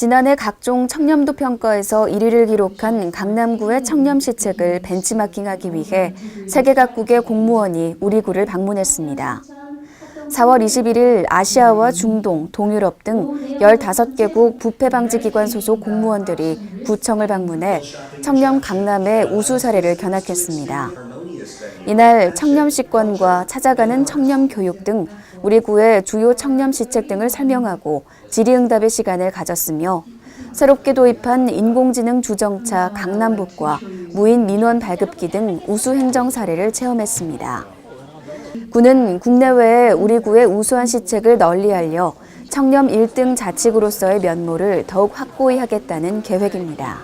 지난해 각종 청렴도 평가에서 1위를 기록한 강남구의 청렴 시책을 벤치마킹하기 위해 세계 각국의 공무원이 우리 구를 방문했습니다. 4월 21일 아시아와 중동, 동유럽 등 15개국 부패 방지 기관 소속 공무원들이 구청을 방문해 청렴 강남의 우수 사례를 견학했습니다. 이날 청렴 시권과 찾아가는 청렴 교육 등 우리 구의 주요 청렴 시책 등을 설명하고 질의응답의 시간을 가졌으며 새롭게 도입한 인공지능 주정차 강남북과 무인 민원 발급기 등 우수 행정 사례를 체험했습니다. 구는 국내외에 우리 구의 우수한 시책을 널리 알려 청렴 1등 자치구로서의 면모를 더욱 확고히 하겠다는 계획입니다.